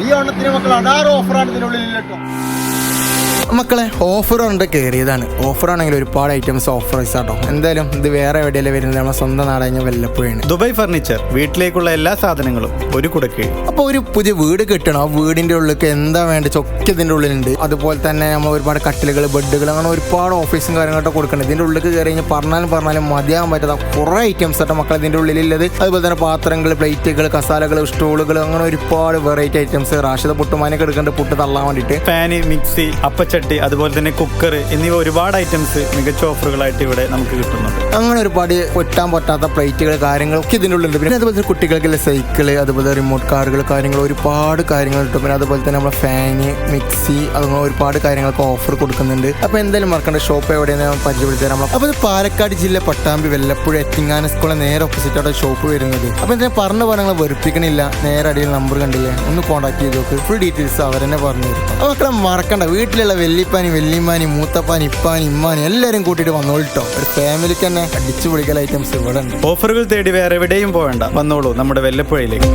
ഈ ഓണത്തിന് മക്കൾ അടാറ് ഓഫറാണ് ഇതിനുള്ളിൽ കേട്ടോ മക്കളെ ഓഫർ ഉണ്ട് കയറിയതാണ്. ഓഫർ ആണെങ്കിൽ ഒരുപാട് ഐറ്റംസ് ഓഫർ ആട്ടോ എന്തായാലും ഇത് വേറെ എവിടെയല്ലേ വരുന്നത്? നമ്മുടെ സ്വന്തം നാടഞ്ഞ വല്ലപ്പോഴാണ്. ദുബായ് ഫർണിച്ചർ വീട്ടിലേക്കുള്ള എല്ലാ സാധനങ്ങളും ഒരു കുടക്കീഴ് അപ്പോൾ ഒരു പുതിയ വീട് കിട്ടണം. ആ വീടിന്റെ ഉള്ളിലേക്ക് എന്താ വേണ്ട ചൊക്കെ ഇതിന്റെ ഉള്ളിലുണ്ട്. അതുപോലെ തന്നെ നമ്മൾ ഒരുപാട് കട്ടിലുകൾ ബെഡുകൾ അങ്ങനെ ഒരുപാട് ഓഫീസും കാര്യങ്ങളൊക്കെ കൊടുക്കണം ഇതിന്റെ ഉള്ളിലേക്ക് കയറി കഴിഞ്ഞാൽ പറഞ്ഞാലും പറഞ്ഞാലും മതിയാകാൻ പറ്റാത്ത കുറേ ഐറ്റംസ് ആട്ടോ മക്കൾ ഇതിന്റെ ഉള്ളിലുള്ളത്. അതുപോലെ തന്നെ പാത്രങ്ങൾ പ്ലേറ്റുകൾ കസാലകൾ സ്റ്റോളുകൾ അങ്ങനെ ഒരുപാട് വെറൈറ്റി ഐറ്റംസ് റാഷിത പുട്ടുമാനൊക്കെ എടുക്കേണ്ട പുട്ട് തള്ളാൻ വേണ്ടിയിട്ട്. ഫാന് മിക്സി അപ്പച്ചട്ടി അതുപോലെ തന്നെ കുക്കർ എന്നിവ ഒരുപാട് ഐറ്റംസ് മികച്ച ഓഫറുകളായിട്ട് ഇവിടെ നമുക്ക് കിട്ടുന്നുണ്ട്. അങ്ങനെ ഒരുപാട് ഒറ്റാൻ പറ്റാത്ത പ്ലേറ്റുകൾ കാര്യങ്ങളൊക്കെ ഇതിനുള്ളിൽ പിന്നെ അതുപോലെ തന്നെ കുട്ടികൾക്കുള്ള സൈക്കിൾ അതുപോലെ റിമോട്ട് കാറുകൾ കാര്യങ്ങൾ ഒരുപാട് കാര്യങ്ങൾ കിട്ടും. പിന്നെ അതുപോലെ തന്നെ നമ്മുടെ ഫാന് മിക്സി അതുപോലെ ഒരുപാട് കാര്യങ്ങൾക്ക് ഓഫർ കൊടുക്കുന്നുണ്ട്. അപ്പോൾ എന്തായാലും മറക്കേണ്ട ഷോപ്പ് എവിടെയാണ് പരിചയപ്പെടുത്തി തരാം. അപ്പോൾ പാലക്കാട് ജില്ല പട്ടാമ്പി വല്ലപ്പുഴ എത്തിങ്ങാന സ്കൂളിലെ നേരെ ഓപ്പോസിറ്റ് അവിടെ ഷോപ്പ് വരുന്നത്. അപ്പോൾ എന്തായാലും പറഞ്ഞ പറഞ്ഞാൽ വെറുപ്പിക്കണില്ല. നേരെ അടിയിൽ നമ്പർ കണ്ടില്ലേ? ഒന്ന് കോൺടാക്ട് ചെയ്ത് നോക്ക്. ഫുൾ ഡീറ്റെയിൽസ് അവരെന്നെ പറഞ്ഞു തരും അപ്പോൾ മറക്കണ്ട വീട്ടിലുള്ള വെല്ലിപ്പാനി വെല്ലിമാനി മൂത്തപ്പാനി ഇപ്പാനി ഇമ്മാനി എല്ലാവരും കൂട്ടിയിട്ട് വന്നോളിട്ടോ ഒരു ഫാമിലിക്ക് തന്നെ അടിച്ചു പൊളിക്കൽ ഐറ്റംസ് ഇവിടെ ഉണ്ട് ഓഫറുകൾ തേടി വേറെ എവിടെയും പോവേണ്ട. വന്നോളൂ നമ്മുടെ വെല്ലപ്പുഴയിലേക്ക്.